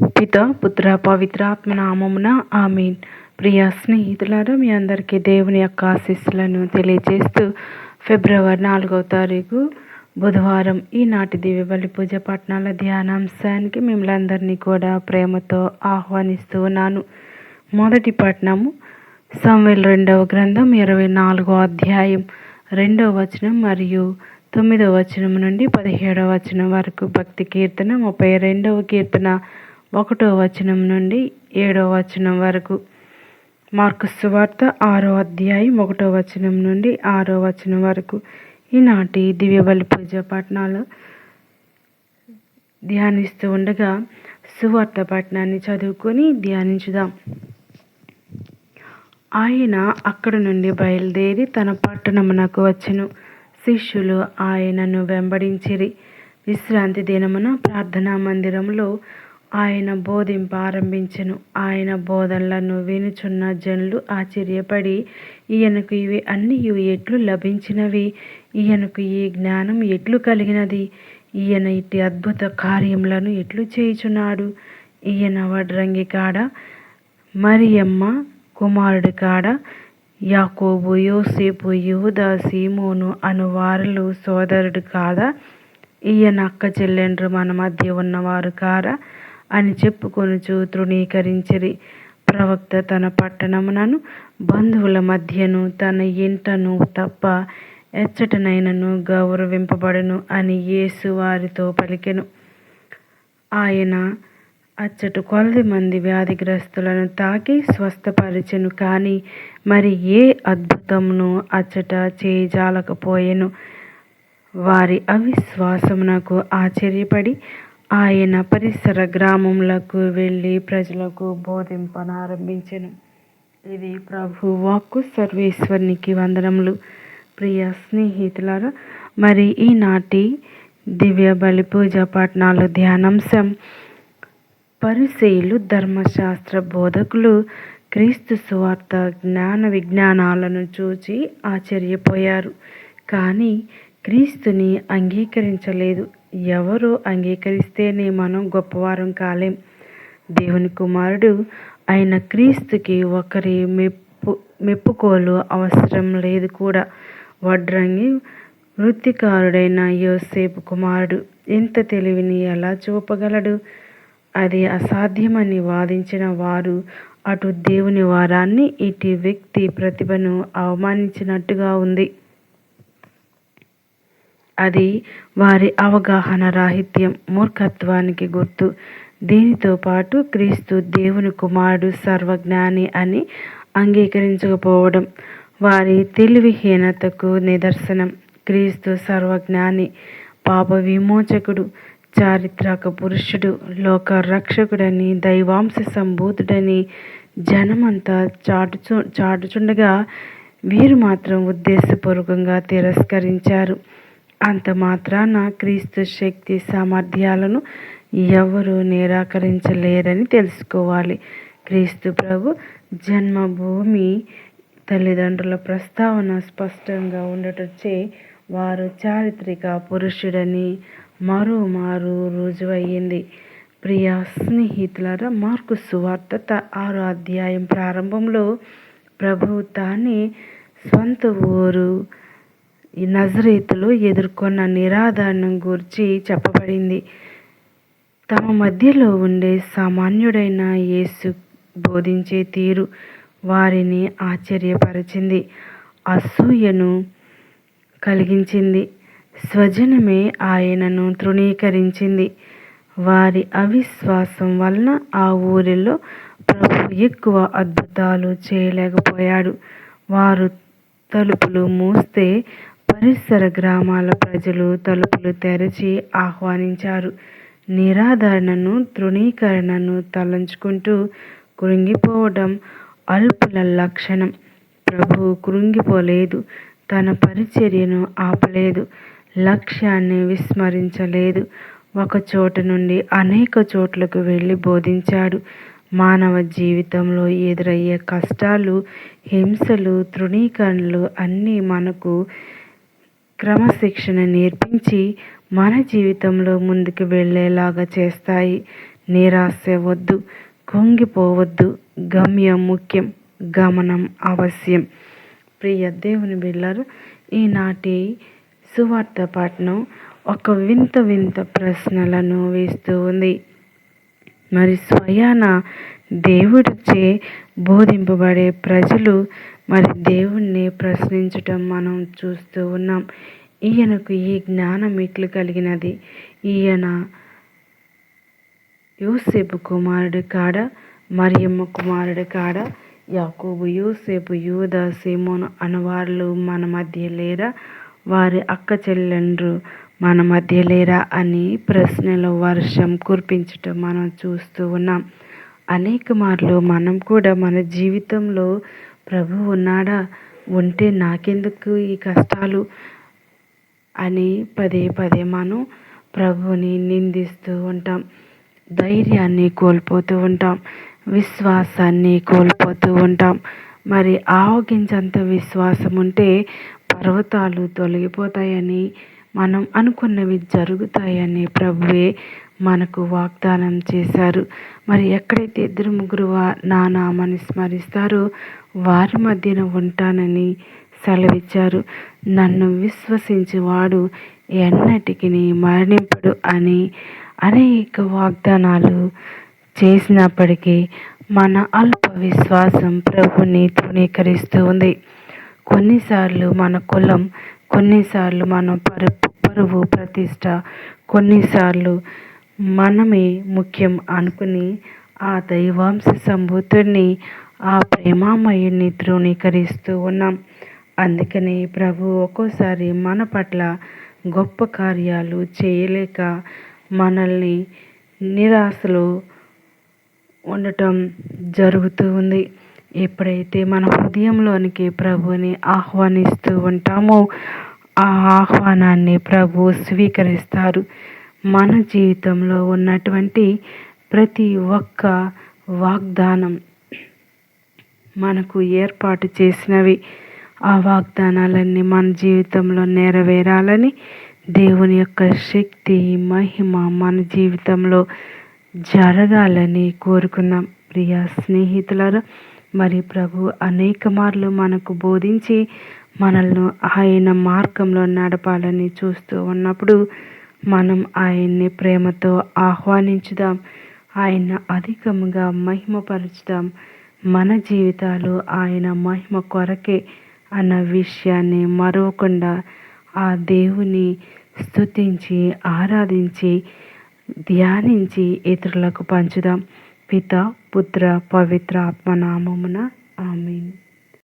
పిత పుత్ర పవిత్రాత్మ నామమున ఆమీన్. ప్రియ స్నేహితులారా మీ అందరికీ దేవుని యొక్క ఆశీస్సులను తెలియజేస్తూ ఫిబ్రవరి నాలుగవ తారీఖు బుధవారం ఈనాటి దివ్య బలి పూజ పట్టణాల ధ్యానాంశానికి మిమ్మల్ని అందరినీ కూడా ప్రేమతో ఆహ్వానిస్తూ ఉన్నాను. మొదటి పట్టణము సమవేల్ రెండవ గ్రంథం ఇరవై నాలుగో అధ్యాయం రెండవ వచనం మరియు తొమ్మిదవ వచనం నుండి పదిహేడవ వచనం వరకు భక్తి కీర్తన ముప్పై రెండవ కీర్తన ఒకటో వచనం నుండి ఏడవ వచనం వరకు. మార్కు సువార్త ఆరో అధ్యాయం ఒకటో వచనం నుండి ఆరో వచనం వరకు. ఈనాటి దివ్యబలి పూజ పట్టణాలు ధ్యానిస్తూ ఉండగా సువార్త పట్టణాన్ని చదువుకొని ధ్యానించుదాం. ఆయన అక్కడ నుండి బయలుదేరి తన పట్టణమునకు వచ్చెను. శిష్యులు ఆయనను వెంబడించిరి. విశ్రాంతి దినమున ప్రార్థనా మందిరంలో ఆయన బోధింప ఆరంభించెను. ఆయన బోధనలను వినుచున్న జనులు ఆశ్చర్యపడి ఈయనకు ఇవి అన్ని ఎట్లు లభించినవి? ఈయనకు ఈ జ్ఞానం ఎట్లు కలిగినది? ఈయన ఇట్టి అద్భుత కార్యములను ఎట్లు చేయుచున్నాడు? ఈయన వడ్రంగి కాడ మరియమ్మ కుమారుడి కాడ యాకోబు యోసేపు యూదా సీమోను అను వారలు సోదరుడు కాదా? ఈయన అక్క చెల్లెండ్రు మన మధ్య ఉన్నవారు కారా? అని చెప్పుకొనుచు తృణీకరించిరి. ప్రవక్త తన పట్టణమునను బంధువుల మధ్యను తన ఇంటను తప్ప ఎచ్చటనైనను గౌరవింపబడును అని యేసు వారితో పలికెను. ఆయన అచ్చట కొలది మంది వ్యాధిగ్రస్తులను తాకి స్వస్థపరిచెను కానీ మరి ఏ అద్భుతమును అచ్చట చేయజాలకపోయెను? వారి అవిశ్వాసమునకు ఆశ్చర్యపడి ఆయన పరిసర గ్రామములకు వెళ్ళి ప్రజలకు బోధింపనారంభించెను. ఇది ప్రభు వాక్కు సర్వేశ్వరునికి వందనములు. ప్రియ స్నేహితులారా మరి ఈనాటి దివ్య బలి పూజ పట్నాలు ధ్యానాంశం. పరిశీలు ధర్మశాస్త్ర బోధకులు క్రీస్తు సువార్త జ్ఞాన విజ్ఞానాలను చూచి ఆశ్చర్యపోయారు. కానీ క్రీస్తుని అంగీకరించలేదు. ఎవరు అంగీకరిస్తేనే మనం గొప్పవారం కాలేం. దేవుని కుమారుడు అయిన క్రీస్తుకి ఒకరి మెప్పు మెప్పుకోలు అవసరం లేదు కూడా. వడ్రంగి వృత్తికారుడైన యోసేపు కుమారుడు ఇంత తెలివిని ఎలా చూపగలడు? అది అసాధ్యమని వాదించిన వారు అటు దేవుని వారాన్ని ఇటు వ్యక్తి ప్రతిభను అవమానించినట్టుగా ఉంది. అది వారి అవగాహన రాహిత్యం మూర్ఖత్వానికి గుర్తు. దీనితో పాటు క్రీస్తు దేవుని కుమారుడు సర్వజ్ఞాని అని అంగీకరించకపోవడం వారి తెలివిహీనతకు నిదర్శనం. క్రీస్తు సర్వజ్ఞాని పాప విమోచకుడు చారిత్రక పురుషుడు లోక రక్షకుడని దైవాంశ సంభూతుడని జనమంతా చాటుచు చాటుచుండగా వీరు మాత్రం ఉద్దేశపూర్వకంగా తిరస్కరించారు. అంత మాత్రాన క్రీస్తు శక్తి సామర్థ్యాలను ఎవరు నిరాకరించలేరని తెలుసుకోవాలి. క్రీస్తు ప్రభు జన్మభూమి తల్లిదండ్రుల ప్రస్తావన స్పష్టంగా ఉండటొచ్చే వారు చారిత్రక పురుషుడని మరోమారు రుజువయ్యింది. ప్రియ స్నేహితులర మార్కు సువార్త ఆరో అధ్యాయం ప్రారంభంలో ప్రభు తానే స్వంత ఊరు ఈ నజరేతులో ఎదుర్కొన్న నిరాదరణం గురించి చెప్పబడింది. తమ మధ్యలో ఉండే సామాన్యుడైన యేసు బోధించే తీరు వారిని ఆశ్చర్యపరిచింది. అసూయను కలిగించింది. స్వజనమే ఆయనను తృణీకరించింది. వారి అవిశ్వాసం వలన ఆ ఊరిలో ప్రభు ఎక్కువ అద్భుతాలు చేయలేకపోయాడు. వారు తలుపులు మూస్తే పరిసర గ్రామాల ప్రజలు తలుపులు తెరచి ఆహ్వానించారు. నిరాదరణను తృణీకరణను తలంచుకుంటూ కృంగిపోవడం అల్పుల లక్షణం. ప్రభు కృంగిపోలేదు తన పరిచర్యను ఆపలేదు లక్ష్యాన్ని విస్మరించలేదు. ఒక చోట నుండి అనేక చోట్లకు వెళ్ళి బోధించాడు. మానవ జీవితంలో ఎదురయ్యే కష్టాలు హింసలు తృణీకరణలు అన్నీ మనకు క్రమశిక్షణ నేర్పించి మన జీవితంలో ముందుకు వెళ్ళేలాగా చేస్తాయి. నిరాశ వద్దు కుంగిపోవద్దు గమ్యం ముఖ్యం గమనం అవశ్యం. ప్రియ దేవుని బిళ్ళారు ఈనాటి సువార్త పట్నం ఒక వింత వింత ప్రశ్నలను వేస్తూ ఉంది. మరి స్వయాన దేవుడిచే బోధింపబడే ప్రజలు మరి దేవుణ్ణి ప్రశ్నించటం మనం చూస్తూ ఉన్నాం. ఈయనకు ఈ జ్ఞానం ఇట్లు కలిగినది. ఈయన యూసేపు కుమారుడు కాడ మరియమ్మ కుమారుడు కాడ యాకోబు యూసేపు యూద సీమోను అనవార్లు మన మధ్య లేరా? వారి అక్క చెల్లెండ్రు మన మధ్య లేరా అని ప్రశ్నలు వర్షం కురిపించటం మనం చూస్తూ ఉన్నాం. అనేక మార్లు మనం కూడా మన జీవితంలో ప్రభు ఉన్నాడా? ఉంటే నాకెందుకు ఈ కష్టాలు? అని పదే పదే మనం ప్రభుని నిందిస్తూ ఉంటాం. ధైర్యాన్ని కోల్పోతూ ఉంటాం. విశ్వాసాన్ని కోల్పోతూ ఉంటాం. మరి ఆవగించంత విశ్వాసం ఉంటే పర్వతాలు తొలగిపోతాయని మనం అనుకున్నవి జరుగుతాయని ప్రభువే మనకు వాగ్దానం చేశారు. మరి ఎక్కడైతే ఇద్దరు ముగ్గురు నా నామాన్ని స్మరిస్తారో వారి మధ్యన ఉంటానని సెలవిచ్చారు. నన్ను విశ్వసించేవాడు ఎన్నటికి మరణింపడు అని అనేక వాగ్దానాలు చేసినప్పటికీ మన అల్ప విశ్వాసం ప్రభుని తృణీకరిస్తూ ఉంది. కొన్నిసార్లు మన కులం కొన్నిసార్లు మన పరు పరువు ప్రతిష్ట కొన్నిసార్లు మనమే ముఖ్యం అనుకుని ఆ దైవాంశ సంభూతుడిని ఆ ప్రేమామయుడిని ధృవీకరిస్తూ ఉన్నాం. అందుకనే ప్రభు ఒక్కోసారి మన పట్ల గొప్ప కార్యాలు చేయలేక మనల్ని నిరాశలో ఉండటం జరుగుతూ ఉంది. ఎప్పుడైతే మన హృదయంలోనికి ప్రభుని ఆహ్వానిస్తూ ఉంటామో ఆ ఆహ్వానాన్ని ప్రభు స్వీకరిస్తారు. మన జీవితంలో ఉన్నటువంటి ప్రతి ఒక్క వాగ్దానం మనకు ఏర్పాటు చేసినవి. ఆ వాగ్దానాలన్నీ మన జీవితంలో నెరవేరాలని దేవుని యొక్క శక్తి మహిమ మన జీవితంలో జరగాలని కోరుకున్నాం. ప్రియ స్నేహితులారా మరి ప్రభు అనేక మార్లు మనకు బోధించి మనల్ని ఆయన మార్గంలో నడపాలని చూస్తూ ఉన్నప్పుడు మనం ఆయన్ని ప్రేమతో ఆహ్వానించుదాం. ఆయన అధికముగా మహిమపరుచుదాం. మన జీవితాలు ఆయన మహిమ కొరకే అన్న విషయాన్ని మరవకుండా ఆ దేవుని స్తుతించి ఆరాధించి ధ్యానించి ఇతరులకు పంచుదాం. పిత పుత్ర పవిత్ర ఆత్మనామమున ఆమె